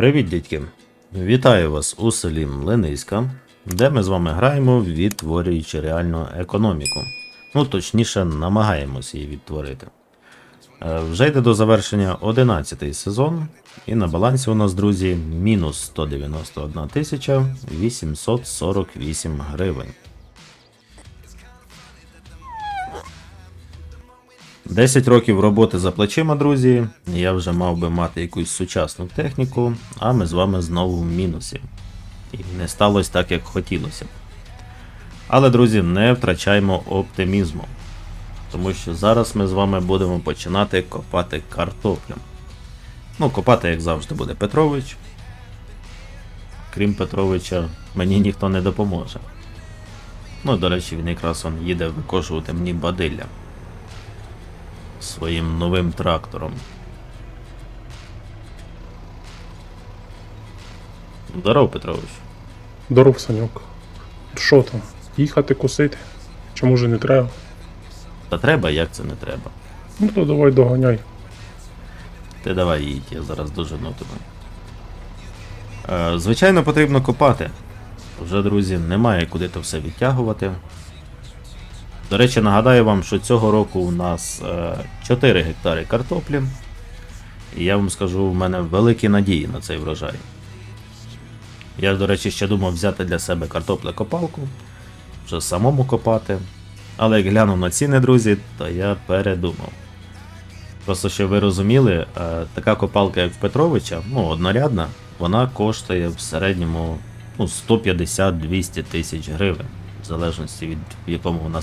Привіт, дітки! Вітаю вас у селі Млиниська, де ми з вами граємо, відтворюючи реальну економіку. Ну, точніше, намагаємось її відтворити. Е, Вже йде до завершення 11 сезон, і на балансі у нас, друзі, мінус 191 848 гривень. 10 років роботи за плечима, друзі. Я вже мав би мати якусь сучасну техніку, а ми з вами знову в мінусі. І не сталося так, як хотілося. Але, друзі, не втрачаймо оптимізму. Тому що зараз ми з вами будемо починати копати картоплю. Ну, копати, як завжди, буде Петрович. Крім Петровича, мені ніхто не допоможе. Ну, до речі, він якраз он їде викошувати мені бадилля своїм новим трактором. Здоров, Петрович. Здоров, Саньок. Що там? Їхати косити? Чому ж не треба? Та треба, як це не треба. Ну то давай доганяй. Ти давай їдь, я зараз дожену тебе. Е, звичайно, потрібно копати. Вже, друзі, немає куди то все відтягувати. До речі, нагадаю вам, що цього року у нас е, 4 гектари картоплі. І я вам скажу, в мене великі надії на цей врожай. Я, до речі, ще думав взяти для себе картоплекопалку, вже самому копати. Але як глянув на ціни, друзі, то я передумав. Просто щоб ви розуміли, е, така копалка, як в Петровича, ну, однорядна, вона коштує в середньому ну, 150-200 тисяч гривень, в залежності від в якому вона.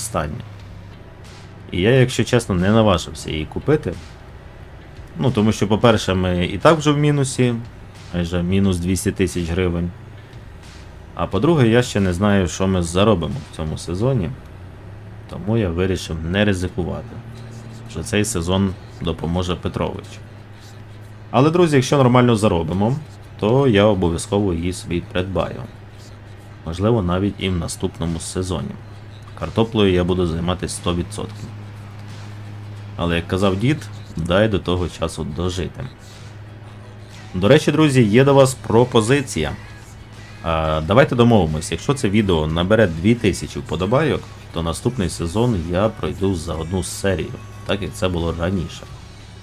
І я, якщо чесно, не наважився її купити. Ну, тому що, по-перше, ми і так вже в мінусі, майже мінус 200 тисяч гривень. А по-друге, я ще не знаю, що ми заробимо в цьому сезоні. Тому я вирішив не ризикувати. Що цей сезон допоможе Петрович. Але, друзі, якщо нормально заробимо, то я обов'язково її собі придбаю. Можливо, навіть і в наступному сезоні. Картоплею я буду займатися 100%. Але як казав дід, дай до того часу дожити. До речі, друзі, є до вас пропозиція. А, давайте домовимось, якщо це відео набере 2000 вподобайок, то наступний сезон я пройду за одну серію, так як це було раніше.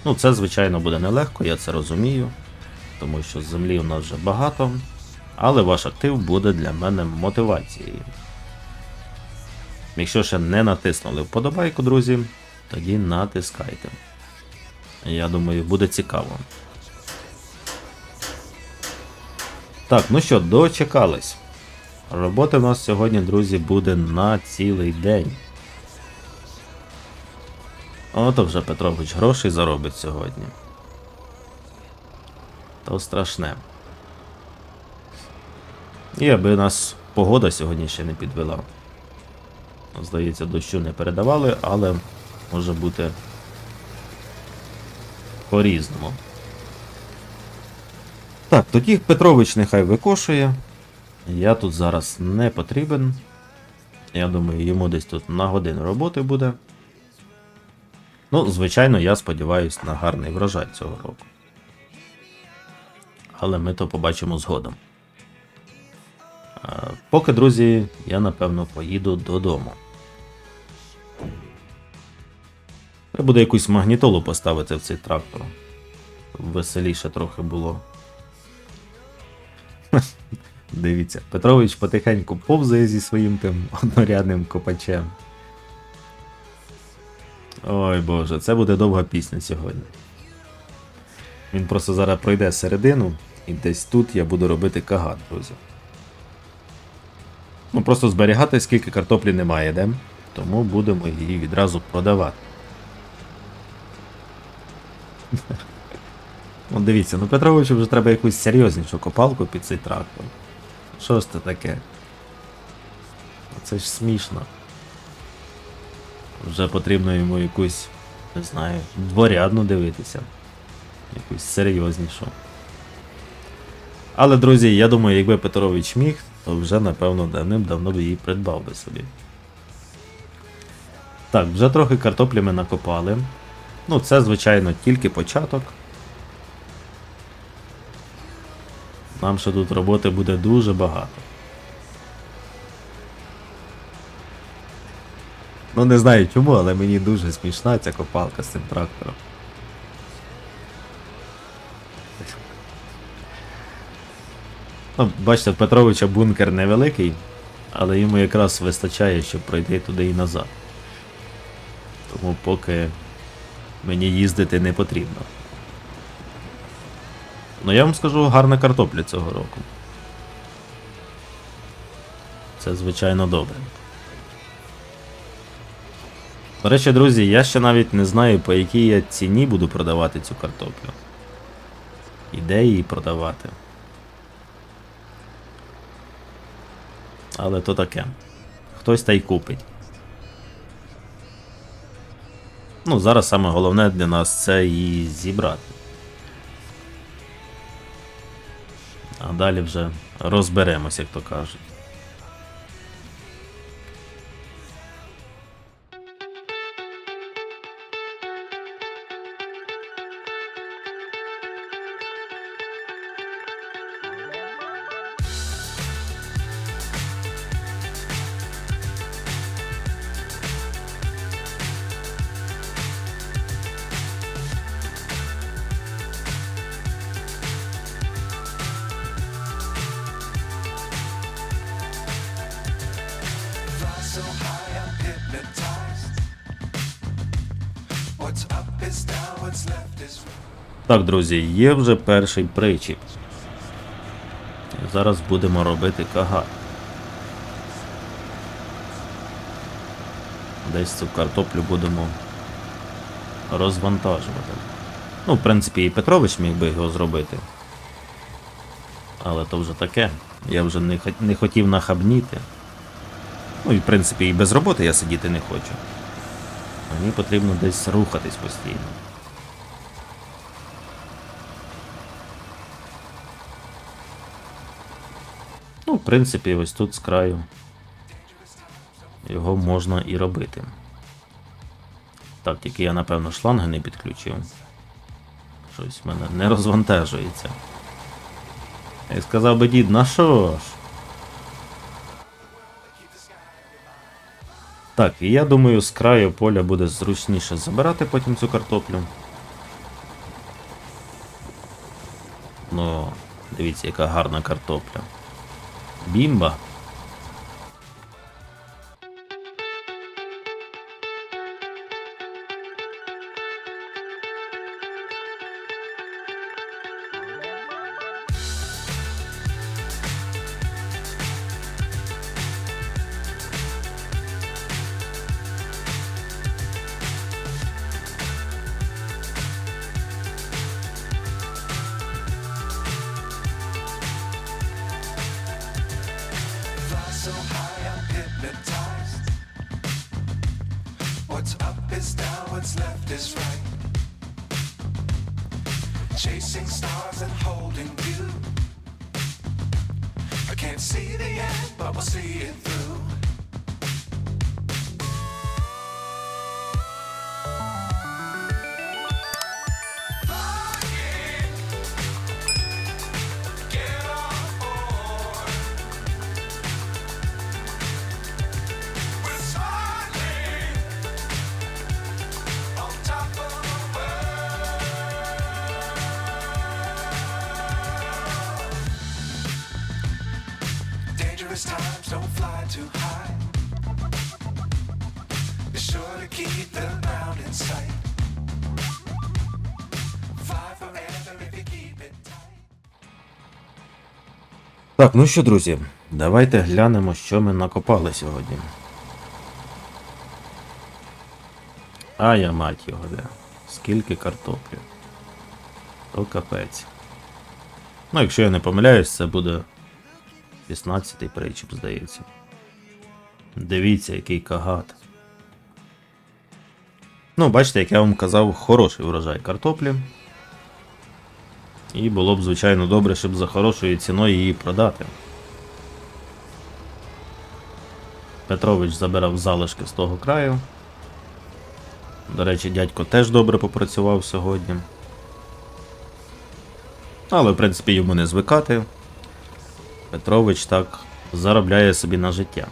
Ну, це, звичайно, буде нелегко, я це розумію, тому що землі у нас вже багато, але ваш актив буде для мене мотивацією. Якщо ще не натиснули вподобайку, друзі, тоді натискайте. Я думаю, буде цікаво. Так, ну що, дочекались. Роботи в нас сьогодні, друзі, буде на цілий день. Ото вже Петрович грошей заробить сьогодні. То страшне. І аби нас погода сьогодні ще не підвела. Здається, дощу не передавали, але може бути по-різному. Так, тоді Петрович нехай викошує. Я тут зараз не потрібен. Я думаю, йому десь тут на годину роботи буде. Ну, звичайно, я сподіваюся на гарний врожай цього року. Але ми то побачимо згодом. Поки, друзі, я напевно поїду додому. Треба буде якусь магнітолу поставити в цей трактор. Веселіше трохи було. Дивіться, Петрович потихеньку повзає зі своїм тим однорядним копачем. Ой боже, це буде довга пісня сьогодні. Він просто зараз пройде середину, і десь тут я буду робити кагат, друзі. Ну просто зберігати, скільки картоплі немає, де? Тому будемо її відразу продавати. Ну дивіться, ну Петровичу вже треба якусь серйознішу копалку під цей трактор. Що ж це таке? Це ж смішно. Вже потрібно йому якусь, не знаю, дворядну дивитися. Якусь серйознішу. Але, друзі, я думаю, якби Петрович міг, то вже, напевно, давним-давно б її придбав би собі. Так, вже трохи картоплі ми накопали. Ну, це, звичайно, тільки початок. нам ще тут роботи буде дуже багато. Ну не знаю чому, але мені дуже смішна ця копалка з цим трактором. Ну, бачите, в Петровича бункер невеликий, але йому якраз вистачає, щоб пройти туди і назад. Тому поки мені їздити не потрібно. Ну я вам скажу гарна картопля цього року. Це звичайно добре. До речі, друзі, я ще навіть не знаю, по якій я ціні буду продавати цю картоплю. І де її продавати. Але то таке. Хтось та й купить. Ну, зараз саме головне для нас це її зібрати. А далі вже розберемось, як то кажуть. Так, друзі, є вже перший причіп. Зараз будемо робити кагат. Десь цю картоплю будемо розвантажувати. Ну, в принципі, і Петрович міг би його зробити. Але то вже таке. Я вже не хотів нахабніти. Ну і в принципі і без роботи я сидіти не хочу. Мені потрібно десь рухатись постійно. Ну, в принципі, ось тут з краю його можна і робити. Так, тільки я, напевно, шланги не підключив. Щось в мене не розвантажується. Я сказав би дід, на що ж? Так, і я думаю, з краю поля буде зручніше забирати потім цю картоплю. Ну, дивіться, яка гарна картопля. Бімба. Так, ну що, друзі, давайте глянемо, що ми накопали сьогодні. А я мать його де. Скільки картоплі. То капець. Ну, якщо я не помиляюсь, це буде 16-й причіп, здається. Дивіться, який кагат. Ну, бачите, як я вам казав, хороший врожай картоплі. І було б, звичайно, добре, щоб за хорошою ціною її продати. Петрович забирав залишки з того краю. До речі, дядько теж добре попрацював сьогодні. Але, в принципі, йому не звикати. Петрович так заробляє собі на життя.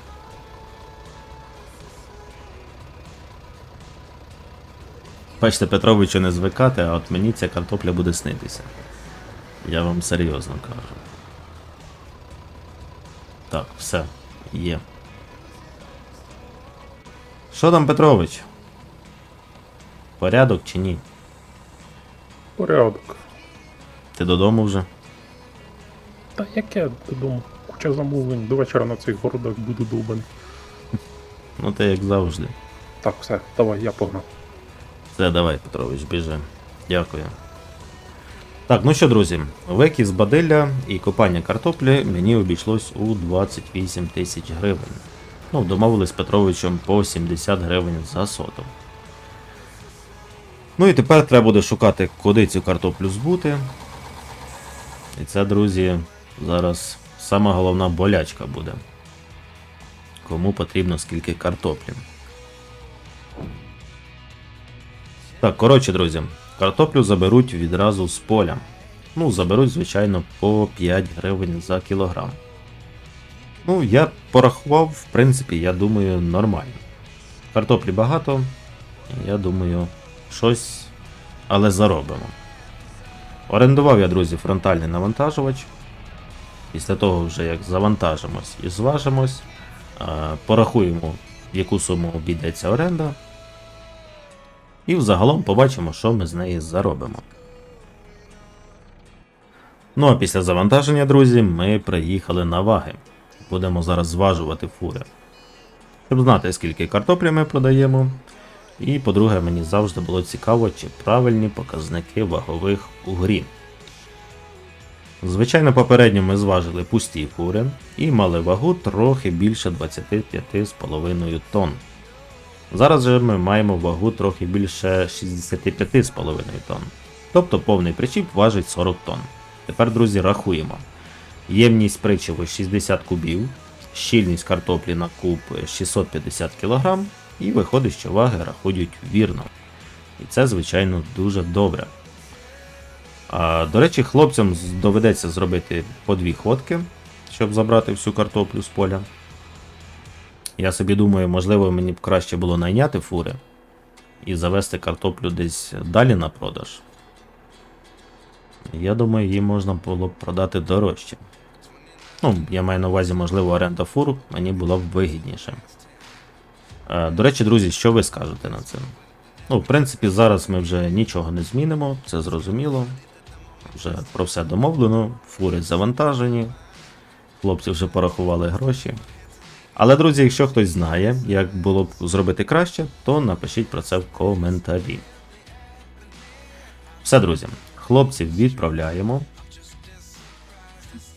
Бачите, Петровичу не звикати, а от мені ця картопля буде снитися. Я вам серйозно кажу. Так, все, є. Що там, Петрович? Порядок чи ні? Порядок. Ти додому вже? Та яке додому? Куча замовлень, до вечора на цих городах буду довбаний. Ну ти як завжди. Так, все, давай, я погнав. Все, давай, Петрович, біжи. Дякую. Так, ну що, друзі, викіз бадилля і копання картоплі мені обійшлось у 28 тисяч гривень. Ну, домовились з Петровичем по 70 гривень за соту. Ну і тепер треба буде шукати, куди цю картоплю збути. І це, друзі, зараз сама головна болячка буде. Кому потрібно скільки картоплі. Так, коротше, друзі, картоплю заберуть відразу з поля. Ну, заберуть, звичайно, по 5 гривень за кілограм. Ну, я порахував, в принципі, я думаю, нормально. Картоплі багато, я думаю, щось, але заробимо. Орендував я, друзі, фронтальний навантажувач. Після того, вже як завантажимось і зважимось, порахуємо, в яку суму обійдеться оренда. І взагалом побачимо, що ми з неї заробимо. Ну а після завантаження, друзі, ми приїхали на ваги. Будемо зараз зважувати фури. Щоб знати, скільки картоплі ми продаємо. І, по-друге, мені завжди було цікаво, чи правильні показники вагових у грі. Звичайно, попередньо ми зважили пусті фури і мали вагу трохи більше 25,5 тонн. Зараз же ми маємо вагу трохи більше 65,5 тонн. Тобто повний причіп важить 40 тонн. Тепер, друзі, рахуємо. Ємність причепу 60 кубів, щільність картоплі на куб 650 кг, і виходить, що ваги рахують вірно. І це, звичайно, дуже добре. А, до речі, хлопцям доведеться зробити по дві ходки, щоб забрати всю картоплю з поля. Я собі думаю, можливо, мені б краще було найняти фури і завести картоплю десь далі на продаж. Я думаю, її можна було б продати дорожче. Ну, я маю на увазі, можливо, оренда фур мені було б вигідніше. Е, До речі, друзі, що ви скажете на це? Ну, в принципі, зараз ми вже нічого не змінимо, це зрозуміло. Вже про все домовлено, фури завантажені, хлопці вже порахували гроші. Але, друзі, якщо хтось знає, як було б зробити краще, то напишіть про це в коментарі. Все, друзі, хлопців відправляємо.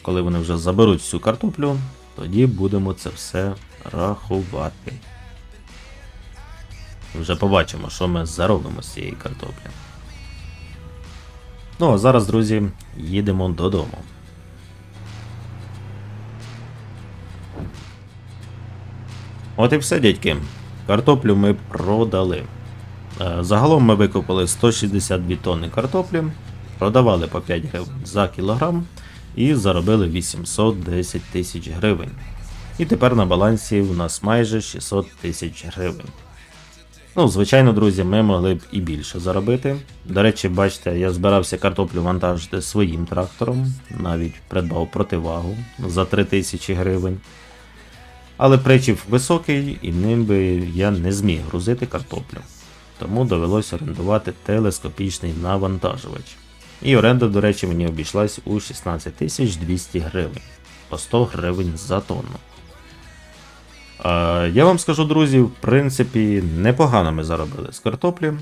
Коли вони вже заберуть всю картоплю, тоді будемо це все рахувати. Вже побачимо, що ми заробимо з цієї картоплі. Ну, а зараз, друзі, їдемо додому. От і все, дядьки. Картоплю ми продали. Е, Загалом ми викопали 162 тонни картоплі, продавали по 5 гривень за кілограм і заробили 810 тисяч гривень. І тепер на балансі у нас майже 600 тисяч гривень. Ну, звичайно, друзі, ми могли б і більше заробити. До речі, бачите, я збирався картоплю вантажити своїм трактором, навіть придбав противагу за 3000 гривень. Але причіп високий і ним би я не зміг грузити картоплю. Тому довелося орендувати телескопічний навантажувач. І оренда, до речі, мені обійшлась у 16 200 гривень по 100 гривень за тонну. А, я вам скажу, друзі, в принципі, непогано ми заробили з картоплі.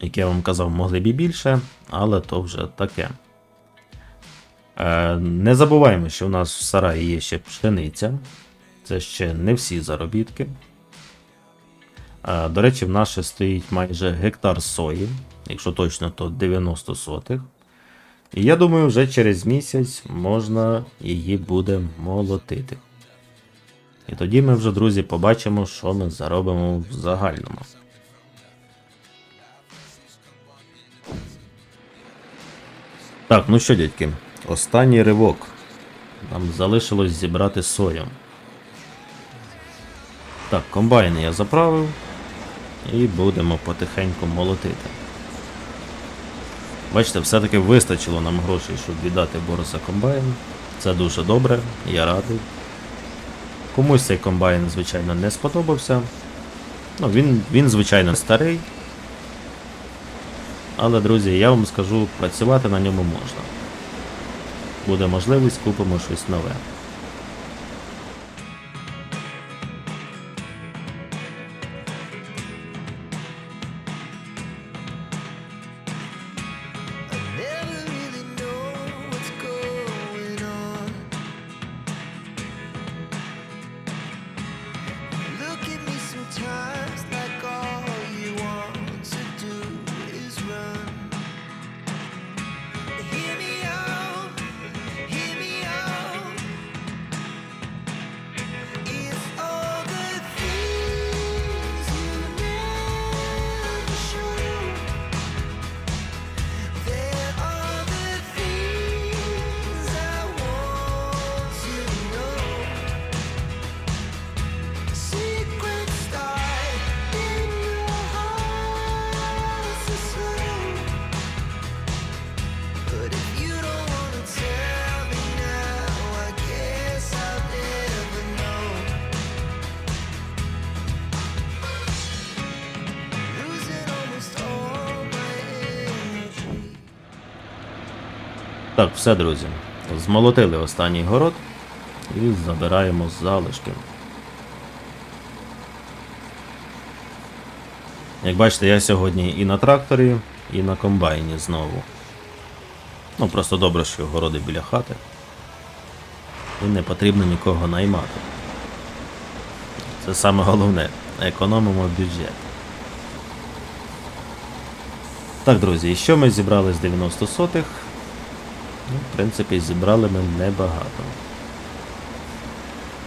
Як я вам казав, могли б і більше, але то вже таке. Е, Не забуваємо, що у нас в сараї є ще пшениця. Це ще не всі заробітки. Е, До речі, в нас стоїть майже гектар сої, якщо точно, то 90 сотих. І я думаю, вже через місяць можна її буде молотити. І тоді ми вже, друзі, побачимо, що ми заробимо в загальному. Так, ну що, дядьки, останній ривок. Нам залишилось зібрати сою. Так, комбайн я заправив. І будемо потихеньку молотити. Бачите, все-таки вистачило нам грошей, щоб віддати Бориса комбайн. Це дуже добре, я радий. Комусь цей комбайн, звичайно, не сподобався. Ну, він, він звичайно, старий. Але, друзі, я вам скажу, працювати на ньому можна. Буде можливість, купимо щось нове. Так, все, друзі. Змолотили останній город і забираємо залишки. Як бачите, я сьогодні і на тракторі, і на комбайні знову. Ну, просто добре, що городи біля хати. І не потрібно нікого наймати. Це саме головне. Економимо бюджет. Так, друзі, і що ми зібрали з 90 сотих? Ну, в принципі, зібрали ми небагато.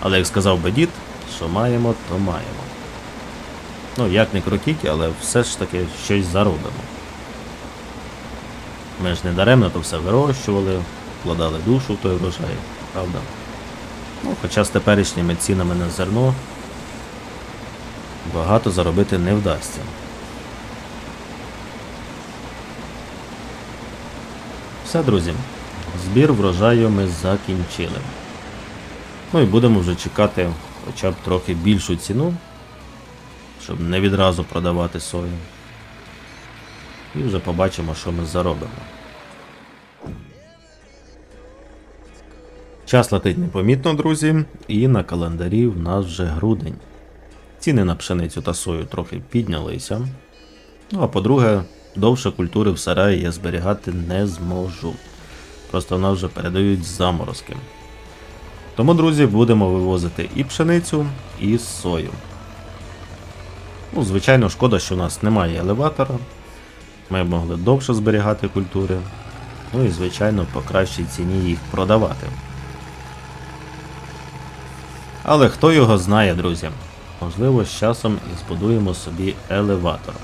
Але як сказав би дід, що маємо, то маємо. Ну, як не крутіть, але все ж таки щось заробимо. Ми ж не даремно то все вирощували, вкладали душу в той врожай, правда? Ну, хоча з теперішніми цінами на зерно багато заробити не вдасться. Все, друзі. Збір врожаю ми закінчили. Ну і будемо вже чекати хоча б трохи більшу ціну, щоб не відразу продавати сою. І вже побачимо, що ми заробимо. Час летить непомітно, друзі, і на календарі в нас вже грудень. Ціни на пшеницю та сою трохи піднялися. Ну а по-друге, довше культури в сараї я зберігати не зможу. Просто в нас вже передають заморозки. Тому, друзі, будемо вивозити і пшеницю, і сою. Ну, звичайно, шкода, що у нас немає елеватора. Ми могли довше зберігати культури. Ну і, звичайно, по кращій ціні їх продавати. Але хто його знає, друзі? Можливо, з часом і збудуємо собі елеватор.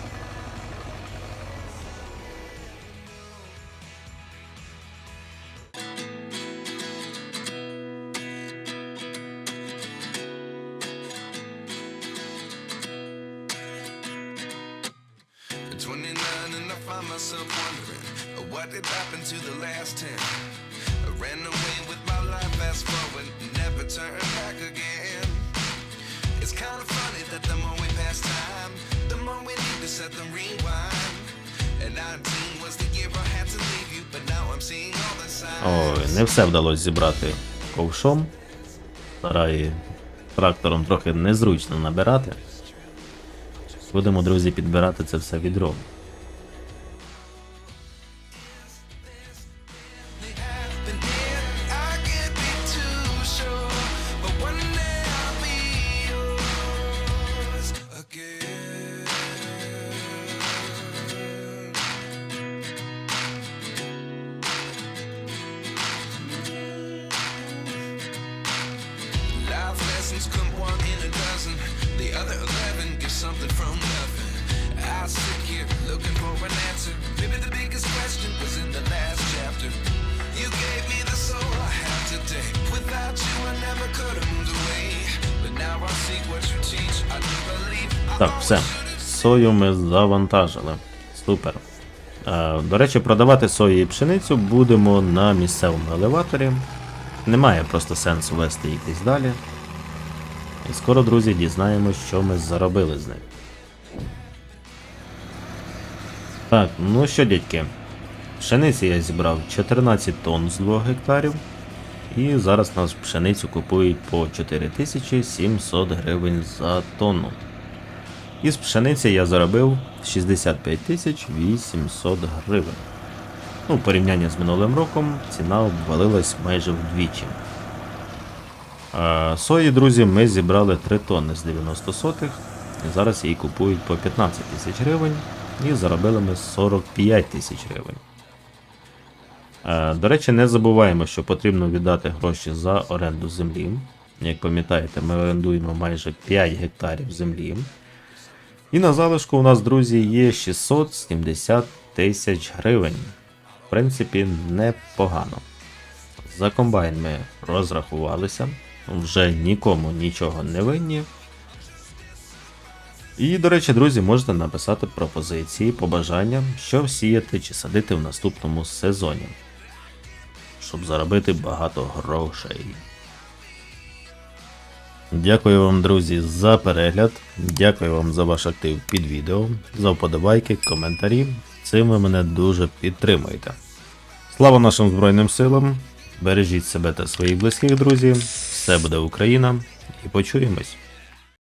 Set the rewind. And 19 was the year I had to leave you, but now I'm seeing all the signs. Ой, не все вдалося зібрати ковшом. Старає трактором трохи незручно набирати. Будемо, друзі, підбирати це все відром. Lessons come one in a dozen. The other eleven get something from nothing. I sit here looking for an answer. Maybe the biggest question was in the last chapter. You gave me the soul I have to day. Without you, I never could have moved away. But now I see what you teach. I do believe Так, все. Сою ми завантажили. Супер. Е, до речі, продавати сою і пшеницю будемо на місцевому елеваторі. Немає просто сенсу вести їх десь далі. І скоро, друзі, дізнаємось, що ми заробили з них. Так, ну що, дядьки. Пшениці я зібрав 14 тонн з 2 гектарів. І зараз нас пшеницю купують по 4700 гривень за тонну. Із пшениці я заробив 65 800 гривень. Ну, в порівнянні з минулим роком ціна обвалилась майже вдвічі. А, сої, друзі, ми зібрали 3 тонни з 90 сотих. Зараз її купують по 15 тисяч гривень і заробили ми 45 тисяч гривень. Е, До речі, не забуваємо, що потрібно віддати гроші за оренду землі. Як пам'ятаєте, ми орендуємо майже 5 гектарів землі. І на залишку у нас, друзі, є 670 тисяч гривень. В принципі, непогано. За комбайн ми розрахувалися, вже нікому нічого не винні. І, до речі, друзі, можете написати пропозиції, побажання, що сіяти чи садити в наступному сезоні, щоб заробити багато грошей. Дякую вам, друзі, за перегляд. Дякую вам за ваш актив під відео, за вподобайки, коментарі. Цим ви мене дуже підтримуєте. Слава нашим Збройним силам! Бережіть себе та своїх близьких, друзі. Все буде Україна і почуємось.